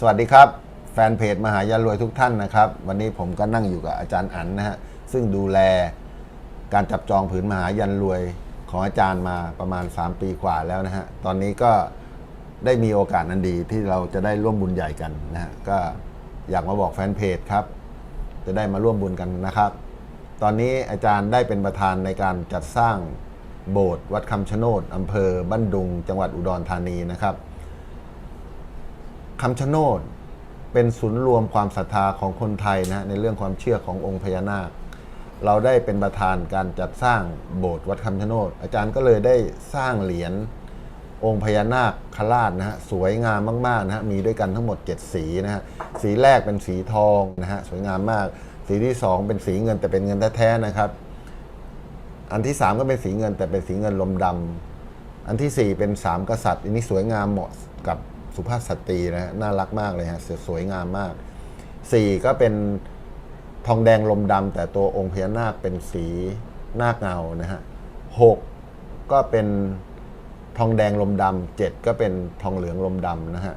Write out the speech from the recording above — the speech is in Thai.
สวัสดีครับ แฟนเพจมหายันรวยทุกท่านนะครับ วันนี้ผมก็นั่งอยู่กับอาจารย์อันนะฮะซึ่งดูแลการจับจองผืนมหายันรวยของอาจารย์มาประมาณ 3 ปีกว่าแล้วนะฮะตอนนี้ก็ได้มีโอกาสนันดีที่เราจะได้ร่วมบุญใหญ่กันนะฮะก็อยากมาบอกแฟนเพจครับ จะได้มาร่วมบุญกันนะครับ ตอนนี้อาจารย์ได้เป็นประธานในการจัดสร้างโบสถ์วัดคำชะโนดอำเภอบ้านดุง จังหวัดอุดรธานีนะครับ คำชะโนดเป็นศูนย์รวมความศรัทธาของคนไทยนะในเรื่องความเชื่อขององค์พญานาค เราได้เป็นประธานการจัดสร้างโบสถ์วัดคำชะโนดอาจารย์ก็เลยได้สร้างเหรียญองค์พญานาคคราชนะฮะสวยงามมากๆนะฮะมีด้วยกันทั้งหมด 7 สีนะฮะสีแรกเป็นสีทองนะฮะสวยงามมาก สีที่ 2 เป็นสีเงินแต่เป็นเงินแท้ๆนะครับ อันที่ 3 ก็เป็นสีเงินแต่เป็นสีเงินลมดำอันทีสี่ 4 เป็น 3 กษัตริย์ อันนี้สวยงามเหมาะกับ สุภาพสตรีนะฮะน่ารักมากเลยฮะสวยสวยงามมาก4ก็เป็นทองแดงลมดำแต่ตัวองค์พญานาคเป็นสีนาคเงานะฮะหกก็เป็นทองแดงลมดำเจ็ดก็เป็นทองเหลืองลมดำนะฮะ